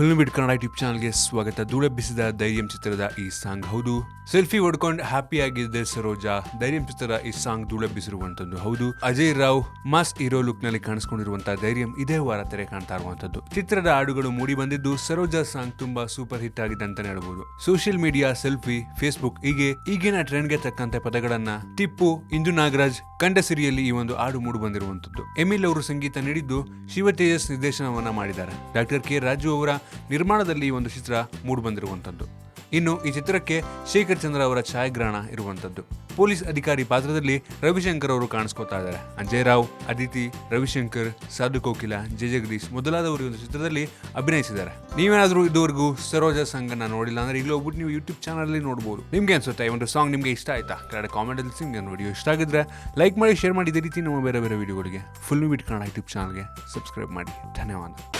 Film ಬಿಡ್ Kannada YouTube ಚಾನಲ್ಗೆ ಸ್ವಾಗತ. ಧೂಳೆಬ್ಬಿಸಿದ ಧೈರ್ಯಂ ಚಿತ್ರದ ಈ ಸಾಂಗ್ ಹೌದು. ಸೆಲ್ಫಿ ಹೊಡ್ಕೊಂಡು ಹ್ಯಾಪಿ ಆಗಿದ್ದೆ ಸರೋಜಾ. ಧೈರ್ಯಂ ಚಿತ್ರದ ಈ ಸಾಂಗ್ ಧೂಳೆಬ್ಬಿಸಿರುವಂತದ್ದು ಹೌದು. ಅಜಯ್ ರಾವ್, ಮಾಸ್ ಹೀರೋ ಲುಕ್ನಲ್ಲಿ ಕಾಣಿಸ್ಕೊಂಡಿರುವಂತಹ ಧೈರ್ಯಂ ಇದೇ ವಾರ ತೆರೆ ಕಾಣ್ತಾ ಇರುವಂತದ್ದು ಚಿತ್ರದ ಹಾಡುಗಳು ಮೂಡಿ ಬಂದಿದ್ದು ಸರೋಜಾ ಸಾಂಗ್ ತುಂಬಾ ಸೂಪರ್ ಹಿಟ್ ಆಗಿದೆ ಅಂತಾನೆ ಹೇಳ್ಬೋದು. ಸೋಷಿಯಲ್ ಮೀಡಿಯಾ ಸೆಲ್ಫಿ ಫೇಸ್ಬುಕ್ ಹೀಗೆ ಈಗಿನ ಟ್ರೆಂಡ್ಗೆ ತಕ್ಕಂತೆ ಪದಗಳನ್ನ ಟಿಪ್ಪು, ಇಂದು ನಾಗರಾಜ್ ಕಂಡ ಸಿರಿಯಲ್ಲಿ ಈ ಒಂದು ಹಾಡು ಮೂಡು ಬಂದಿರುವಂತದ್ದು ಎಮಿಲ್ ಅವರು ಸಂಗೀತ ನೀಡಿದ್ದು ಶಿವ ತೇಜಸ್ ನಿರ್ದೇಶನವನ್ನ ಮಾಡಿದ್ದಾರೆ. ಡಾಕ್ಟರ್ ಕೆ ರಾಜು ಅವರ ನಿರ್ಮಾಣದಲ್ಲಿ ಈ ಒಂದು ಚಿತ್ರ ಮೂಡು ಬಂದಿರುವಂತದ್ದು ಇನ್ನು ಈ ಚಿತ್ರಕ್ಕೆ ಶೇಖರ್ ಚಂದ್ರ ಅವರ ಛಾಯಾಗ್ರಹಣ ಇರುವಂತದ್ದು ಪೊಲೀಸ್ ಅಧಿಕಾರಿ ಪಾತ್ರದಲ್ಲಿ ರವಿಶಂಕರ್ ಅವರು ಕಾಣಿಸ್ಕೊತಾ ಇದ್ದಾರೆ. ಅಜಯ್ ರಾವ್, ಅದಿತಿ, ರವಿಶಂಕರ್, ಸಾಧು ಕೋಕಿಲ, ಜೆ ಜಗದೀಶ್ ಮೊದಲಾದವರು ಒಂದು ಚಿತ್ರದಲ್ಲಿ ಅಭಿನಯಿಸಿದ್ದಾರೆ. ನೀವೇನಾದ್ರೂ ಇದುವರೆಗೂ ಸರೋಜಾ ಅನ್ನ ನೋಡಿಲ್ಲ ಅಂದ್ರೆ ಈಗಲೂ ಹೋಗ್ಬಿಟ್ಟು ನೀವು ಯೂಟ್ಯೂಬ್ ಚಾನಲ್ ಅಲ್ಲಿ ನೋಡಬಹುದು ನಿಮ್ಗೆ ಅನ್ಸುತ್ತೆ ಈ ಒಂದು ಸಾಂಗ್ ನಿಮ್ಗೆ ಇಷ್ಟ ಆಯ್ತಾ? ಕೆಳಗಡೆ ಕಾಮೆಂಟ್ ಅಲ್ಲಿ ಸಿಂಗ್ ವಿಡಿಯೋ ಇಷ್ಟ ಆಗಿದ್ರೆ ಲೈಕ್ ಮಾಡಿ ಶೇರ್ ಮಾಡಿ, ಇದೇ ರೀತಿ ನಮ್ಮ ಬೇರೆ ಬೇರೆ ವಿಡಿಯೋಗಳಿಗೆ ಫುಲ್ ಬಿಟ್ ಕನ್ನಡ ಯೂಟ್ಯೂಬ್ ಚಾನಲ್ಗೆ ಸಬ್ಸ್ಕ್ರೈಬ್ ಮಾಡಿ. ಧನ್ಯವಾದ.